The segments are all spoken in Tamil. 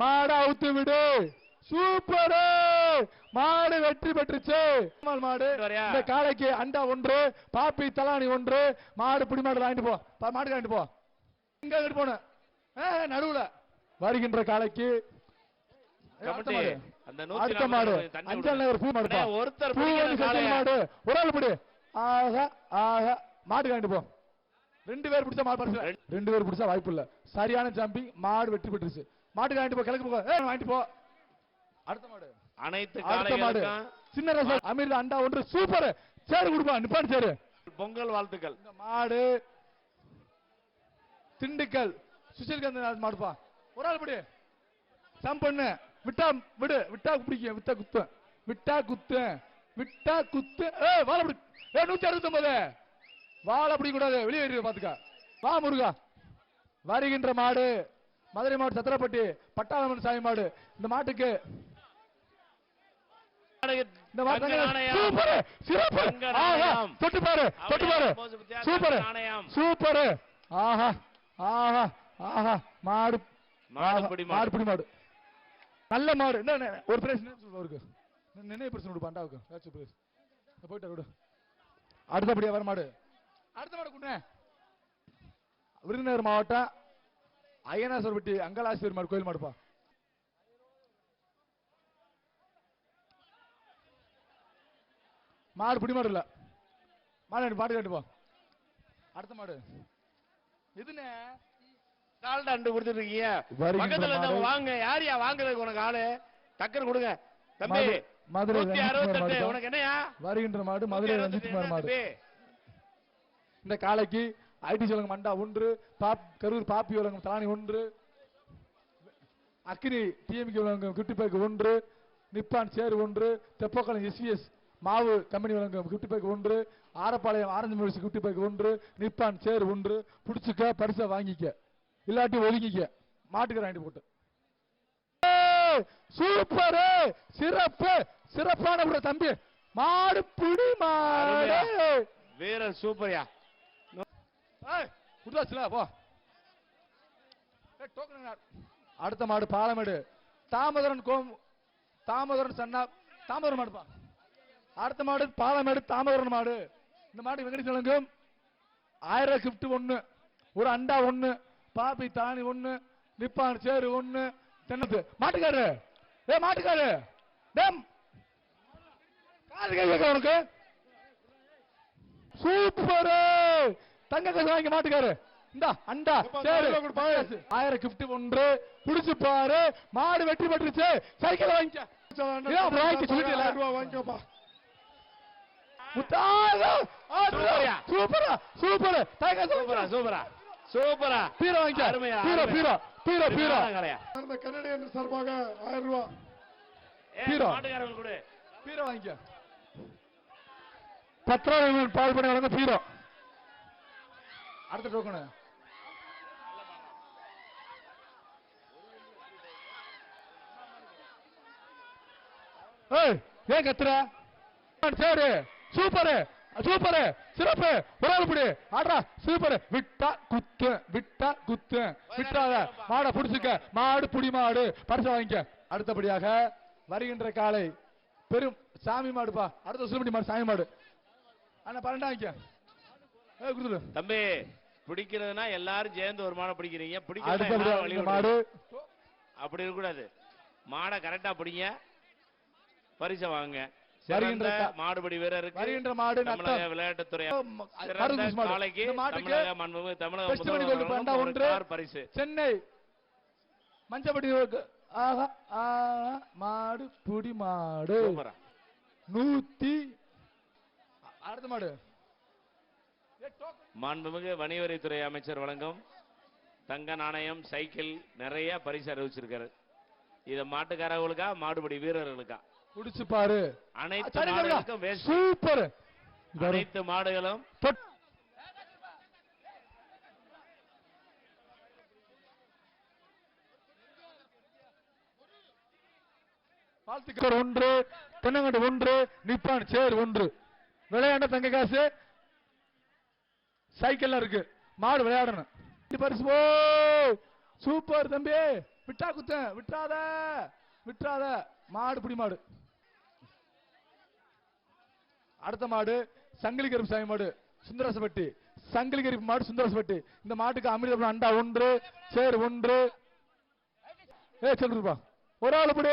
மாட அவுத்து விடு. சூப்பர். மாடு வெற்றி பெற்றுச்சு. மாடு? இந்த காளைக்கு அண்டா ஒன்று பாப்பி தலானி ஒன்று. மாடு பிடி மாடு வாங்கிட்டு போ. மாடு வாங்கிட்டு போ. இங்க எடுத்து போன. நடுவுல. வருகின்ற காளைக்கு. அடுத்த மாடு. அஞ்சல். நகர் பூ மாடு ஒருத்தர் பூ? மாடு. ஒரு ஆள் பிடி. ஆக ஆக. மாடு வாங்கிட்டு போ. ரெண்டு பேர் பிடிச்சா மாடு ரெண்டு பேர் பிடிச்சா வாய்ப்பு இல்ல. சரியான ஜம்பிங் மாடு வெற்றி பெற்றுச்சு. மாட்டுக்கு வாங்கிட்டு போ கிழக்கு போ வாங்கிட்டு போ. அடுத்த மாடு. அனைத்து அடுத்த மாடு. காளைகளுக்கும் சின்ன ரசம். அமீர் அண்டா ஒன்று. சூப்பர். சேரு கொடுப்பா நிப்பாடு சேரு. பொங்கல் வாழ்த்துக்கள். இந்த மாடு திண்டுக்கல். சுஷில்காந்த் மாடுப்பா. ஒரு ஆள் படி. சம் பண்ணு. விட்டா விடு. விட்டா பிடிக்கும். விட்டா குத்து. விட்டா குத்து. விட்டா குத்து. ஏ வாழ பிடி. ஏ நூத்தி அறுபத்தி ஒன்பது வாழ பிடி கூடாது வெளியே ஏறி பாத்துக்க. வா முருகா. வருகின்ற மாடு. மதுரை மாவட்டம் சத்திரப்பட்டி பட்டாளமன் சாமி மாடு. இந்த மாட்டுக்கு. தொட்டு பாரு தொட்டு பாரு? சூப்பர். சூப்பர். ஆஹா ஆஹா ஆஹா மாடு. மாடு ஆஹா, பிடி மாடு. நல்ல மாடு. என்ன ஒரு பிரைஸ் இருக்கு நினைவு பிரச்சனை விடு பண்டாவுக்கு ஏதாச்சும் பிரைஸ் போயிட்டு விடு. அடுத்தபடியா வர மாடு. அடுத்த மாடு குண்ணே விருதுநகர் மாவட்டம் அய்யனாசர்பட்டி அங்கலாசிரியர் மாடு கோயில் மாடுப்பா. மாடு பிடி மாடு இல்ல. மாடு மாடு கட்டுப்பா. அடுத்த மாடு. எதுனே டால்டா அண்டு கொடுத்துட்டு இருக்கீங்க பக்கத்துல. வாங்க. யார் யா வாங்குறதுக்கு உனக்கு ஆளு? டக்குனு கொடுங்க. தம்பி மது- மதுரை. உனக்கு என்னையா வருகின்ற மாடு மதுரை அறுபத்தெட்டு மாடு? இந்த காளைக்கு ஐடி சோழங்கம் மண்டா ஒன்று பாப் கரூர் பாப்பி உலகம் தலானி ஒன்று அக்னி டிஎம்கே உலகம் கிஃப்ட் ஒன்று நிப்பான் சேர் ஒன்று தெப்பக்குளம் எஸ்விஎஸ் மாவு கம்பெனி வழங்கும் கிஃப்ட் பேக் ஒன்று ஆரப்பாளையம் ஆரஞ்சு மியூசி கிஃப்ட் பேக் ஒன்று நிப்பான் சேர் ஒன்று பிடிச்சிக்க பரிசை வாங்கிக்க. இல்லாட்டி ஒதுங்கிக்க. மாட்டுக்கு வாங்கிட்டு போட்டு. சூப்பர் சிறப்பு சிறப்பான ஒரு தம்பி. மாடு புடி மாடு. அருமையா. வீரர் சூப்பர்யா. ஏய், போ டோக்கன் அடுத்த மாடு பாலமேடு. தாமோதரன் கோம் தாமோதரன் சன்னா தாமதரன் மாடுப்பா. அடுத்த மாடு பாலமேடு தாமதரன் மாடு. இந்த மாடு வெங்கடேஷ் வழங்கும் ஆயிரம் கிஃப்ட் ஒண்ணு ஒரு அண்டா ஒண்ணு பாப்பி தானி ஒண்ணு நிப்பான் சேரு ஒண்ணு தென்னத்து மாட்டுக்காரு. ஏ மாட்டுக்காரு. டேம் காது கை உனக்கு. சூப்பர். தங்க காசு வாங்கி மாட்டுக்காரு. இந்தா அண்டா சரி. ஆயிரம் கிஃப்ட் ஒன்று புடிச்சு பாரு. மாடு வெற்றி பெற்றுச்சு. சைக்கிள் வாங்கிக்க. முத்தாது சூப்பர்யா. சூப்பரா சூப்பர். தங்க சூப்பரா சூப்பரா. சூப்பரா. பீரோ வாங்கிக்க. அருமையா, பீரோ. பீரோ பீரோ பீரோ. கன்னடியன் சார்பாக ஆயிரம் ரூபாய் கொடு. பீரோ வாங்கிக்க. பத்திரம் பால் பண்ணி வழங்க பீரோ. அடுத்த டோக்கனு ஏய் ஏன் கத்துற? சரி. சூப்பர். சூப்பர். சிறப்பு. ஒரு ஆள் பிடி. ஆடுறா. சூப்பர். விட்டா குத்து. விட்டா குத்து. விட்டாத மாடை புடிச்சுக்க. மாடு புடி மாடு. பரிசு வாங்கிக்க. அடுத்தபடியாக வருகின்ற காலை பெரும் சாமி மாடுப்பா. அடுத்த சுடுபடி மாடு சாமி மாடு. அண்ணா பன்னெண்டா வாங்கிக்க. தம்பி பிடிக்கிறதுனா எல்லாரும் சேர்ந்து ஒரு மாடை பிடிக்கிறீங்க. பிடிக்கிறதா மாடு அப்படி இருக்கக்கூடாது. மாடை கரெக்டா பிடிங்க. பரிசை வாங்க சிறந்த மாடுபடி வீரருக்கு வருகின்ற மாடு தமிழக விளையாட்டுத்துறை சிறந்த மாட்டுக்கு தமிழக. கார் பரிசு. சென்னை. மஞ்சப்பட்டி ரோடு. ஆஹா ஆஹா மாடு புடி மாடு. நூத்தி அடுத்த மாடு. மாண்புமிகு வணிகவரித்துறை அமைச்சர் வழங்கும் தங்க நாணயம் சைக்கிள் நிறைய பரிசு அறிவிச்சிருக்காரு. இத மாட்டுக்காரர்களுக்கா மாடுபடி வீரர்களுக்கா? குடிச்சு பாரு. அனைத்து. மாடுகளுக்கும் சூப்பர். அனைத்து மாடுகளும் வாழ்த்துக்கள் ஒன்று தென்னங்கண்டு ஒன்று நிப்பான் சேர் ஒன்று. விளையாண்ட தங்க காசு சைக்கிள்ல இருக்கு. மாடு விளையாடணும். பரிசு. சூப்பர் தம்பி. விட்டா குத்த விட்டுறாத விட்டுறாத மாடு புடி மாடு. அடுத்த மாடு சங்கிலி கருப்பு சாமி மாடு சுந்தரசப்பட்டி சங்கிலி கருப்பு மாடு சுந்தரசப்பட்டி இந்த மாட்டுக்கு அமிர்தபுரம் அண்டா ஒன்று சேர் ஒன்று. ஏ சொல்லுப்பா ஒரு ஆள் புடி.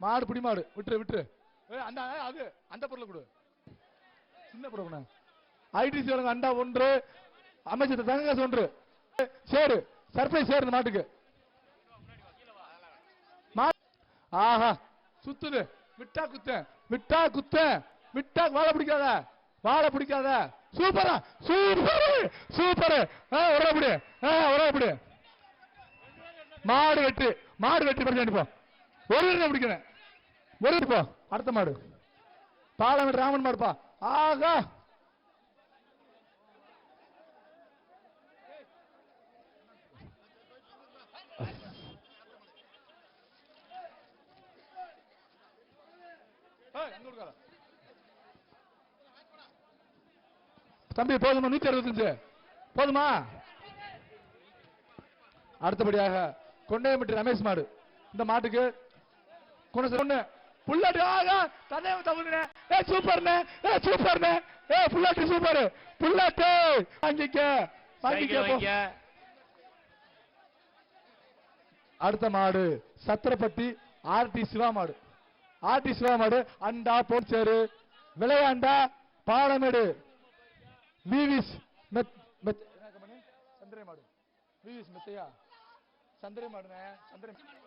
மாடு புடி மாடு. விட்டுரு விட்டுரு. அந்த அது அந்த பொருளை கொடு. சின்ன பொருள் ஐடிசி வழங்க அண்டா ஒன்று அமைச்சர் தங்ககாசு ஒன்று. சேரு சர்ப்ரைஸ் சேரு மாட்டுக்கு. மா- ஆஹா சுத்துது. விட்டா குத்த விட்டா குத்த விட்டா வாழை பிடிக்காத வாழை பிடிக்காத. சூப்பரா சூப்பர் சூப்பர். ஒரே அப்படி ஒரே அப்படி மாடு வெட்டு மாடு வெட்டி படிச்சு அனுப்போம் ஒரு பிடிக்கிறேன். ஒரு போ. அடுத்த மாடு. பாலம் ராமன் மாடுப்பா. ஆகா. தம்பி போதுமா? நூத்தி அறுபத்தஞ்சு. போதுமா? அடுத்தபடியாக கொண்டையம்பட்டி ரமேஷ் மாடு. இந்த மாட்டுக்கு குணச ஒண்ணு புல்லாட்டி ஆகா தந்தைய தமிழ்னே ஏ சூப்பர்னே ஏ சூப்பர்னே ஏ புல்லாட்டி சூப்பர். புல்லாட்டு வாங்கிக்க. வாங்கிக்க அடுத்த மாடு சத்திரப்பட்டி ஆர்டி சிவா மாடு. ஆர்டி சிவா மாடு அண்டா போச்சேரு விளையாண்டா பாலமேடு. விவிஸ் மெத் மெத் என்ன கம்பெனி? சந்திரை மாடு. விவிஸ் மெத்தையா? சந்திரை மாடுனே சந்திரை ஏய்,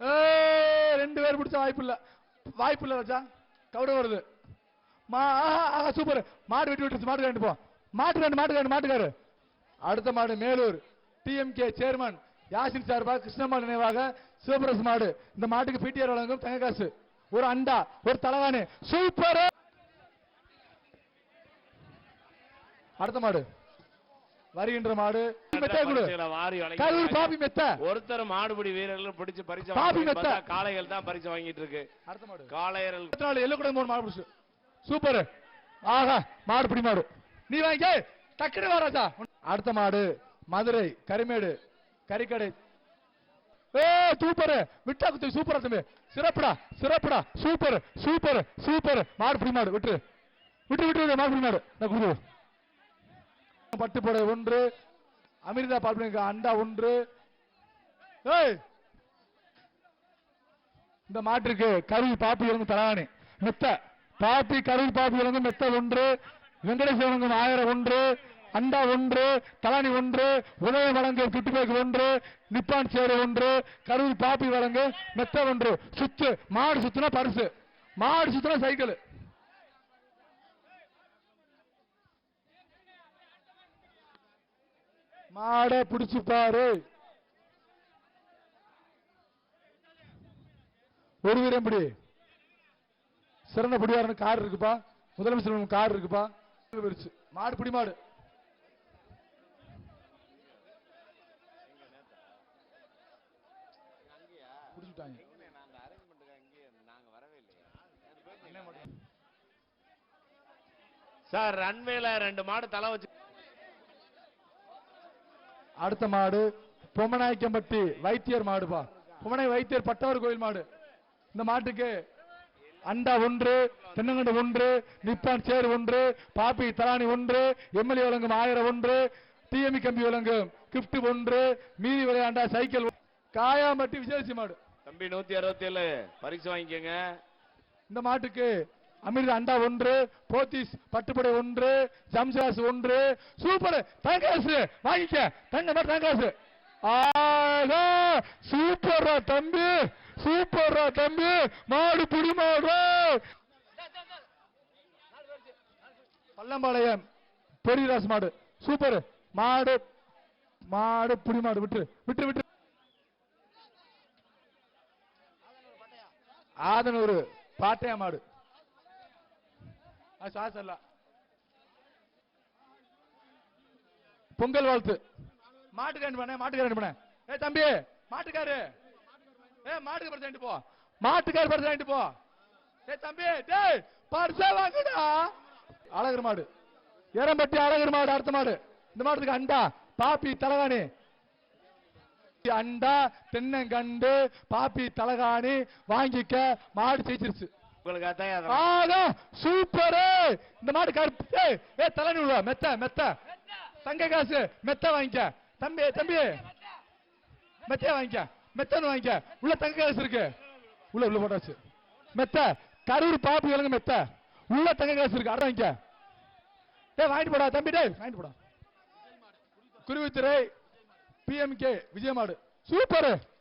ரெண்டு பேர் பிடிச்ச வாய்ப்பு இல்ல வாய்ப்பு இல்ல ராஜா. கவுட வருது. மா ஆஹா, ஆஹா சூப்பர். மாடு வெட்டி விட்டுருச்சு. மாடு ரெண்டு போ. மாட்டு ரெண்டு மாட்டு ரெண்டு மாட்டுக்காரு அடுத்த மாடு மேலூர். டிஎம்கே சேர்மன் யாசின் சார்பாக கிருஷ்ணமாடு நினைவாக சிவபிரஸ் மாடு. இந்த மாட்டுக்கு பிடிஆர் வழங்கும் தங்க காசு. ஒரு அண்டா ஒரு தலைவானு சூப்பர்! அடுத்த மாடு. வருகின்ற மாடு. மெத்த கொடு. கரூர் பாப்பி மெத்த. ஒருத்தர் மாடுபிடி வீரர்கள் பிடிச்சு பரிசு வாங்கி மெத்த. காளைகள் தான் பரிசு வாங்கிட்டு இருக்கு. அடுத்த மாடு. காளையர்கள். எல்லோ கூட மூணு மாடு பிடிச்சு. சூப்பர். ஆஹா மாடு பிடி மாடு. நீ வாங்க டக்குனு வா ராஜா. அடுத்த மாடு மதுரை கரிமேடு கறிக்கடை. ஏ சூப்பர். விட்டா குத்து சூப்பரா தம்பி. சிறப்புடா சிறப்புடா. Super super super. மாடு பிடி மாடு விட்டு விட்டு விட்டு மாடு பிடி மாடு. நான் குடு. பட்டு போட ஒன்று அமிர்தா பால்பிங்க அண்டா ஒன்று. ஏய்! இந்த மாட்டிற்கு கருவி பாப்பி விலங்கு தலானி. மெத்த. பாப்பி கருவி பாப்பி விலங்கு மெத்த ஒன்று வெங்கடேஸ்வரங்கும் ஆயிரம் ஒன்று அண்டா ஒன்று தலானி ஒன்று உதயம் வழங்கு துட்டுப்பேக்கு ஒன்று நிப்பான் சேரு ஒன்று கருவி பாப்பி வழங்கு மெத்த ஒன்று. சுத்து மாடு சுத்துனா பரிசு. மாடு சுத்துனா சைக்கிள். மாடை பிடிச்சு பாரு. ஒரு வீரம் பிடி சிறந்த பிடிவாரன் கார் இருக்குப்பா. முதலமைச்சர் கார் இருக்குப்பா. போயிருச்சு. மாடு பிடி மாடு. சார் ரன்வேல ரெண்டு மாடு தலை வச்சு அடுத்த மாடு பொம்மநாயக்கம்பட்டி வைத்தியர் மாடுப்பா பொம்மனை வைத்தியர் பட்டவர் கோயில் மாடு. இந்த மாட்டுக்கு அண்டா ஒன்று தென்னங்கண்டு ஒன்று நிப்பான் சேர் ஒன்று பாப்பி தலானி ஒன்று எம்எல்ஏ வழங்கும் ஆயிரம் ஒன்று டிஎம்இ கம்பி வழங்கும் கிஃப்ட் ஒன்று மீதி விளையாண்டா சைக்கிள். காயாம்பட்டி விஜயசி மாடு. தம்பி நூத்தி அறுபத்தி ஏழு பரிசு வாங்கிக்கோங்க. இந்த மாட்டுக்கு அமிர்த அண்டா ஒன்று போத்தீஸ் பட்டுப்படை ஒன்று ஜம்சாஸ் ஒன்று. சூப்பர் தங்காசு வாங்கிக்க! தங்க மாதிரி தங்காசு சூப்பர் சூப்பரா தம்பி! சூப்பரா தம்பி! மாடு புடி மாடு! பள்ளம்பாளையம் பெரியராஸ் மாடு. சூப்பர் மாடு மாடு புடி மாடு. விட்டு விட்டு விட்டு. ஆதனூர் பாட்டையா மாடு. சாஸ் அல்ல பொங்கல் வாழ்த்து. மாட்டுக்காரன் பண்ண மாட்டுக்காரன் பண்ண ஏ தம்பி மாட்டுக்காரு. ஏ மாட்டுக்கு பரிசு போ. மாட்டுக்காரு பரிசு போ. ஏ தம்பி டேய் பரிசா வாங்குடா. அழகர் மாடு. ஏரம்பட்டி அழகர் மாடு அடுத்த மாடு. இந்த மாட்டுக்கு அண்டா பாப்பி தலகாணி. அண்டா தென்னங்கண்டு பாப்பி தலகாணி. வாங்கிக்க மாடு ஜெயிச்சிருச்சு. சூப்பர். இந்த மாடு கருப்பு. ஏ ஏய் மெத்த மெத்த. தங்க காசு. மெத்த வாங்கிக்க. தம்பி தம்பி. மெத்தைய வாங்கிக்க. மெத்தன்னு வாங்கிக்க. உள்ள தங்க காசு இருக்கு. உள்ள உள்ள போட்டாச்சு. மெத்த. கரூர் பாப்பு விலங்கு மெத்த. உள்ள தங்க காசு இருக்கு. அட வாங்கிக்க. ஏய் வாங்கிட்டு போடா தம்பி டேய். வாங்கிட்டு போடா. குருவித்துறை பிஎம்கே விஜயமாடு. சூப்பர்.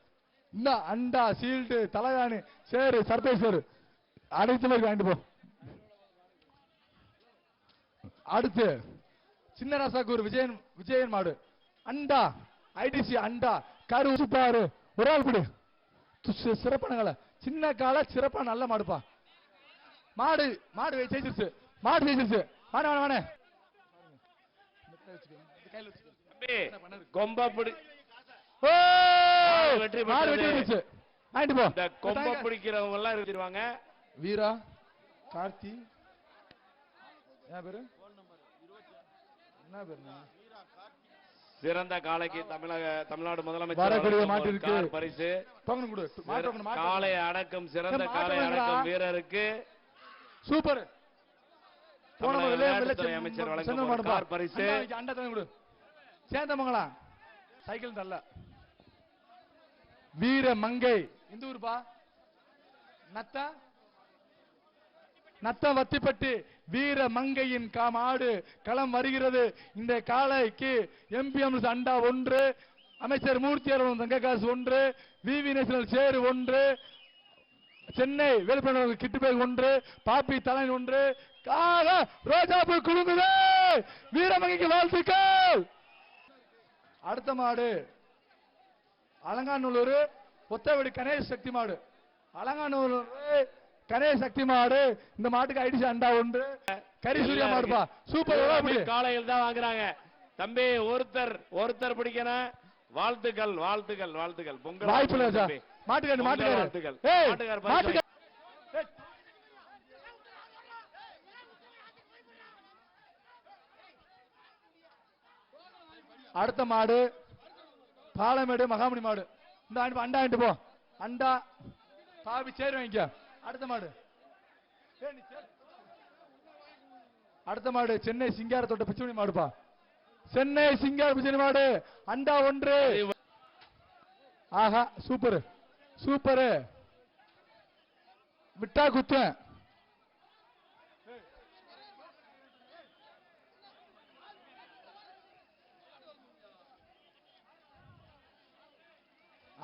என்ன அண்டா சீல்டு தலகாணி சேரு சர்பேசர் அனைத்து மாதிரி வாங்கிட்டு போ அடுத்து சின்ன ராசாக்கூர் விஜயன் விஜயன் மாடு. அண்டா ஐடிசி அண்டா கரு சூப்பாரு ஒரு ஆள் கொடு சிறப்பான சின்ன கால சிறப்பா நல்ல மாடுப்பா. மாடு மாடு ஜெயிச்சிருச்சு. மாடு ஜெயிச்சிருச்சு. வாணே வாணே வாணே கொம்ப பிடி! வெற்றி மாடு. வெற்றி வாங்கிட்டு போ. கொம்ப பிடிக்கிறவங்க எல்லாம் இருந்துருவாங்க வீரா கார்த்தி என்ன பேரு என்ன பேரு சிறந்த காளைக்கு தமிழக தமிழ்நாடு முதலமைச்சர் பரிசு. காளை அடக்கம் சிறந்த மாட்டு அடக்கம். வீரருக்கு சூப்பர். அமைச்சர் வழங்கும் பரிசு. சேந்தமங்களா சைக்கிள் தரல. வீர மங்கை இந்த ஊருப்பா. நத்தா. நத்த வத்திப்பட்டி வீர மங்கையின் காமாடு களம் வருகிறது. இந்த காளைக்கு எம்பிஎம் அண்டா ஒன்று அமைச்சர் மூர்த்தி அருண் தங்ககாசு ஒன்று விவி நேஷனல் சேரு ஒன்று சென்னை வேலுப்பணம் கிட்டு ஒன்று பாப்பி தலைன் ஒன்று. காக ரோஜாப்பூ குழுங்குது வீரமங்கைக்கு வாழ்த்துக்கள்! அடுத்த மாடு அலங்காநல்லூர் ஒத்தவடி கணேஷ் சக்தி மாடு. அலங்காநல்லூர் கணேஷ் சக்தி மாடு. இந்த மாட்டுக்கு ஐடிசி அண்டா ஒன்று. கரிசூரியா மாடுப்பா. சூப்பர் காளைகள் தான் வாங்குறாங்க. தம்பி ஒருத்தர் ஒருத்தர் பிடிக்கணும். வாழ்த்துக்கள் வாழ்த்துக்கள் வாழ்த்துக்கள். பொங்கல் வாய்ப்பு சார். மாட்டுக்காரு மாட்டுக்காரு வாழ்த்துக்கள். மாட்டுக்கார். அடுத்த மாடு. பாலமேடு மகாமணி மாடு. இந்த ஆண்டு அண்டா ஆண்டு போ. அண்டா பாவி சேரு வாங்கிக்க. அடுத்த மாடு. அடுத்த மாடு சென்னை சிங்கார தொட்ட பிச்சுமணி மாடுப்பா. சென்னை சிங்கார பிச்சுமணி மாடு. அண்டா ஒன்று. ஆஹா சூப்பர் சூப்பர் விட்டா குத்தேன்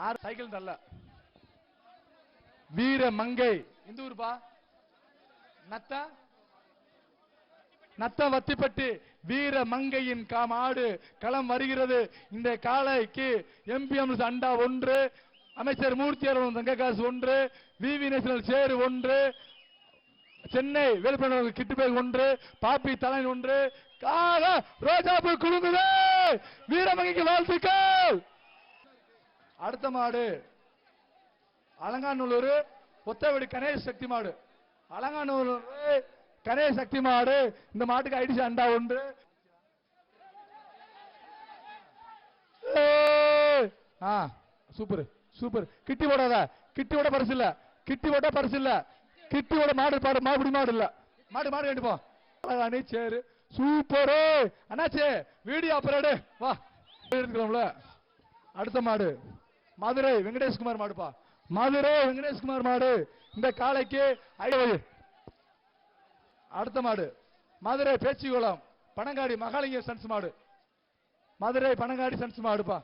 ஆறு சைக்கிள் தரல வீர மங்கை இந்த ஊருப்பா? நத்தா? நத்த வத்திப்பட்டி. வீர மங்கையின் காமாடு களம் வருகிறது. இந்த காளைக்கு எம்பிஎம் அண்டா ஒன்று அமைச்சர் மூர்த்தி அருண் தங்க காசு ஒன்று விவி நேஷனல் சேரு ஒன்று சென்னை வேலுப்பணம் கிட்டு பேர் ஒன்று பாப்பி தலைன் ஒன்று காக ரோஜாப்பூ குழுங்குது வீரமங்கைக்கு வாழ்த்துக்கள். அடுத்த மாடு. அலங்காநல்லூர் ஒத்தவடி கணேஷ் சக்தி மாடு அலங்காநல்லூர் கணேஷ் சக்தி மாடு இந்த மாட்டுக்கு ஐடிசி அண்டா ஒன்று. ஆ சூப்பர் சூப்பர். கிட்டி போடாத. கிட்டி விட பரிசு இல்ல. கிட்டி விட பரிசு இல்ல. கிட்டி விட மாடு பாடு மாடு மாடு இல்ல. மாடு மாடு கண்டு போ. அழகானி சேரு. சூப்பரு. அண்ணாச்சே வீடியோ அப்புறம் வா. அடுத்த மாடு. மதுரை வெங்கடேஷ்குமார் மாடுப்பா மதுரை வெங்கடேஷ்குமார் மாடு. இந்த ஐம்பது அடுத்த மாடு. மதுரை பேச்சிக்குளம் பனங்காடி மகாலிங்க சன்ஸ் மாடு. மதுரை பனங்காடி சன்ஸ் மாடுப்பா.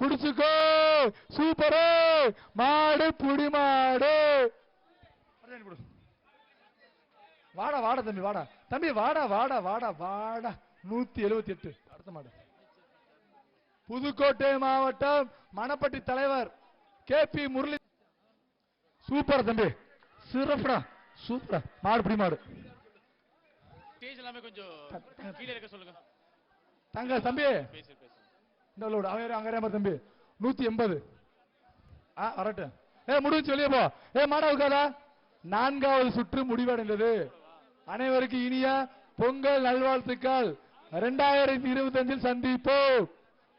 புடிச்சுக்கோ! சூப்பரு! மாடு புடி மாடு. வாடா வாடா தம்பி வாடா. தம்பி வாடா வாடா வாடா வாடா. நூத்தி எழுபத்தி எட்டு. அடுத்த மாடு. புதுக்கோட்டை மாவட்டம் மணப்பட்டி தலைவர் கே பி முரளி சூப்பர் தம்பி. சிறப்புடா சூப்பரா. மாடு பிடி மாடு. ஸ்டேஜ் எல்லாமே கொஞ்சம் கீழே இருக்க சொல்லுங்க. தங்க தம்பி. இந்த லோடு அவன் அங்க தம்பி. நூத்தி எண்பது. ஆ வரட்டும். ஏ முடிஞ்சு வெளியே போ. ஏ மாடா உட்காதா நான்காவது சுற்று முடிவடைந்தது. அனைவருக்கும் இனிய பொங்கல் நல்வாழ்த்துக்கள். ரெண்டாயிரத்தி இருபத்தஞ்சில் சந்திப்போம்.